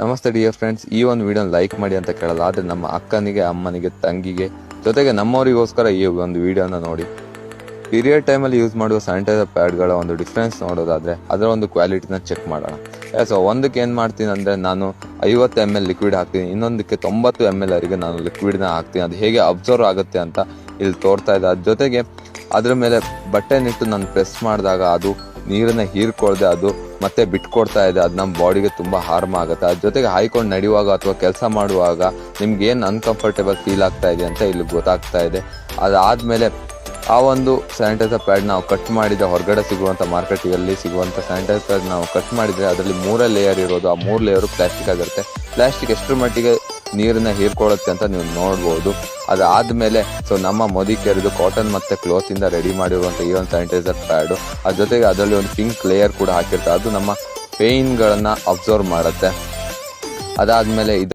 ನಮಸ್ತೆ dear friends ಈ ಒಂದು ವಿಡಿಯೋ ಲೈಕ್ ಮಾಡಿ ಅಂತ ಕೇಳಲ್ಲ ಆದರೆ ನಮ್ಮ ಅಕ್ಕನಿಗೆ, ಅಮ್ಮನಿಗೆ, ತಂಗಿಗೆ, ಜೊತೆಗೆ ನಮ್ಮವರಿಗೋಸ್ಕರ ಈ ಒಂದು ವಿಡಿಯೋನ ನೋಡಿ. ಪೀರಿಯಡ್ ಟೈಮಲ್ಲಿ ಯೂಸ್ ಮಾಡುವ ಸ್ಯಾನಿಟೈಸರ್ ಪ್ಯಾಡ್ಗಳ ಒಂದು ಡಿಫ್ರೆನ್ಸ್ ನೋಡೋದಾದ್ರೆ, ಅದರ ಒಂದು ಕ್ವಾಲಿಟಿನ ಚೆಕ್ ಮಾಡೋಣ. ಸೊ ಒಂದಕ್ಕೆ ಏನು ಮಾಡ್ತೀನಿ ಅಂದರೆ, ನಾನು ಐವತ್ತು ಎಂ ಎಲ್ ಲಿಕ್ವಿಡ್ ಹಾಕ್ತೀನಿ, ಇನ್ನೊಂದಕ್ಕೆ ತೊಂಬತ್ತು ಎಂ ಎಲ್ ಅವರಿಗೆ ನಾನು ಲಿಕ್ವಿಡ್ನ ಹಾಕ್ತೀನಿ. ಅದು ಹೇಗೆ ಅಬ್ಸರ್ವ್ ಆಗುತ್ತೆ ಅಂತ ಇಲ್ಲಿ ತೋರ್ತಾ ಇದೆ. ಅದ್ರ ಜೊತೆಗೆ ಅದ್ರ ಮೇಲೆ ಬಟ್ಟೆನಿಟ್ಟು ನಾನು ಪ್ರೆಸ್ ಮಾಡಿದಾಗ ಅದು ನೀರನ್ನ ಹೀರ್ಕೊಳ್ದೆ ಅದು, ಮತ್ತೆ ಬಿಟ್ಕೊಡ್ತಾ ಇದೆ, ಅದು ನಮ್ಮ ಬಾಡಿಗೆ ತುಂಬ ಹಾರ್ಮ್ ಆಗುತ್ತೆ. ಅದ್ರ ಜೊತೆಗೆ ಹಾಯ್ಕೊಂಡು ನಡೆಯುವಾಗ ಅಥವಾ ಕೆಲಸ ಮಾಡುವಾಗ ನಿಮ್ಗೆ ಏನು ಅನ್ಕಂಫರ್ಟೇಬಲ್ ಫೀಲ್ ಆಗ್ತಾ ಇದೆ ಅಂತ ಇಲ್ಲಿ ಗೊತ್ತಾಗ್ತಾ ಇದೆ. ಅದಾದಮೇಲೆ ಆ ಒಂದು ಸ್ಯಾನಿಟೈಸರ್ ಪ್ಯಾಡ್ ನಾವು ಕಟ್ ಮಾಡಿದ ಹೊರಗಡೆ ಸಿಗುವಂಥ ಮಾರ್ಕೆಟಿನಲ್ಲಿ ಸಿಗುವಂಥ ಸ್ಯಾನಿಟೈಸರ್ ಪ್ಯಾಡ್ ನಾವು ಕಟ್ ಮಾಡಿದರೆ ಅದರಲ್ಲಿ ಮೂರೇ ಲೇಯರ್ ಇರೋದು. ಆ ಮೂರು ಲೇಯರು ಪ್ಲಾಸ್ಟಿಕ್ ಆಗಿರುತ್ತೆ. ಪ್ಲಾಸ್ಟಿಕ್ ಎಷ್ಟರ ಮಟ್ಟಿಗೆ ನೀರನ್ನ ಹೀರ್ಕೊಳ್ಳುತ್ತೆ ಅಂತ ನೀವು ನೋಡ್ಬೋದು. ಅದಾದ್ಮೇಲೆ ಸೊ ನಮ್ಮ ಮೋದಿ ಕೆರೆದು ಕಾಟನ್ ಮತ್ತೆ ಕ್ಲೋತ್ ಇಂದ ರೆಡಿ ಮಾಡಿರುವಂತ ಈ ಒಂದು ಸ್ಯಾನಿಟೈಸರ್ ಪ್ಯಾಡು ಅದ್ರ ಜೊತೆಗೆ ಅದರಲ್ಲಿ ಒಂದು ಪಿಂಕ್ ಲೇಯರ್ ಕೂಡ ಹಾಕಿರ್ತಾರೆ. ಅದು ನಮ್ಮ ಪೇಯ್ನ್ಗಳನ್ನು ಅಬ್ಸರ್ವ್ ಮಾಡುತ್ತೆ. ಅದಾದ್ಮೇಲೆ ಇದು